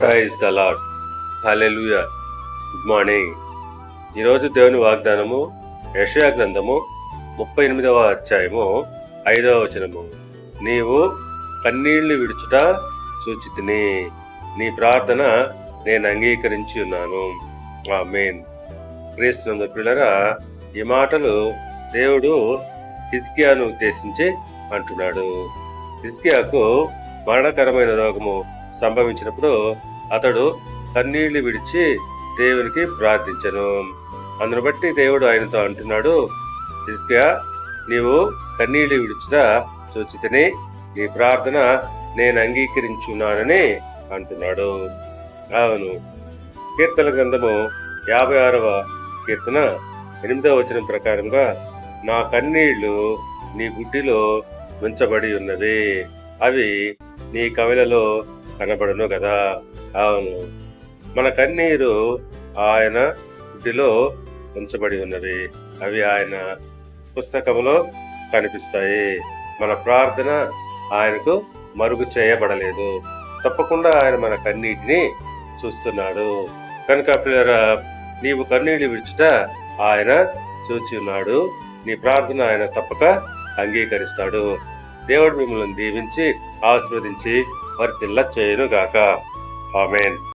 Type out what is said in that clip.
Praise the Lord hallelujah good morning ఈరోజు దేవుని వాగ్దానము యెషయా గ్రంథము ముప్పై ఎనిమిదవ అధ్యాయము ఐదవ వచనము. నీవు కన్నీళ్ళు విడుచుట సూచితిని. నీ ప్రార్థన నేను అంగీకరించి ఉన్నాను. ఆ మెయిన్ క్రీస్తునంద పిల్లరా ఈ మాటలు దేవుడు హిస్కియాను ఉద్దేశించి అంటున్నాడు. హిస్కియాకు మరణకరమైన రోగము సంభవించినప్పుడు అతడు కన్నీళ్ళు విడిచి దేవునికి ప్రార్థించను. అందును బట్టి దేవుడు ఆయనతో అంటున్నాడు హిస్కియా నీవు కన్నీళ్ళు విడిచిన సూచితని నీ ప్రార్థన నేను అంగీకరించున్నానని అంటున్నాడు. అవును. కీర్తన గ్రంథము యాభై ఆరవ కీర్తన ఎనిమిదవ వచనం ప్రకారంగా నా కన్నీళ్ళు నీ గుడ్డిలో ఉంచబడి ఉన్నవి. అవి నీ కవిలలో కనబడును కదా? అవును. మన కన్నీరు ఆయన ఇంటిలో ఉంచబడి ఉన్నవి అవి ఆయన పుస్తకములో కనిపిస్తాయి. మన ప్రార్థన ఆయనకు మరుగు చేయబడలేదు. తప్పకుండా ఆయన మన కన్నీటిని చూస్తున్నాడు. కనుక పిల్లరా నీవు కన్నీళ్ళు విడిచుట ఆయన చూచి ఉన్నాడు. నీ ప్రార్థన ఆయన తప్పక అంగీకరిస్తాడు. దేవుడు మిమ్మల్ని దీవించి ఆశీర్వదించి వర్తిల్ల చేయను గాక ఆమెన్.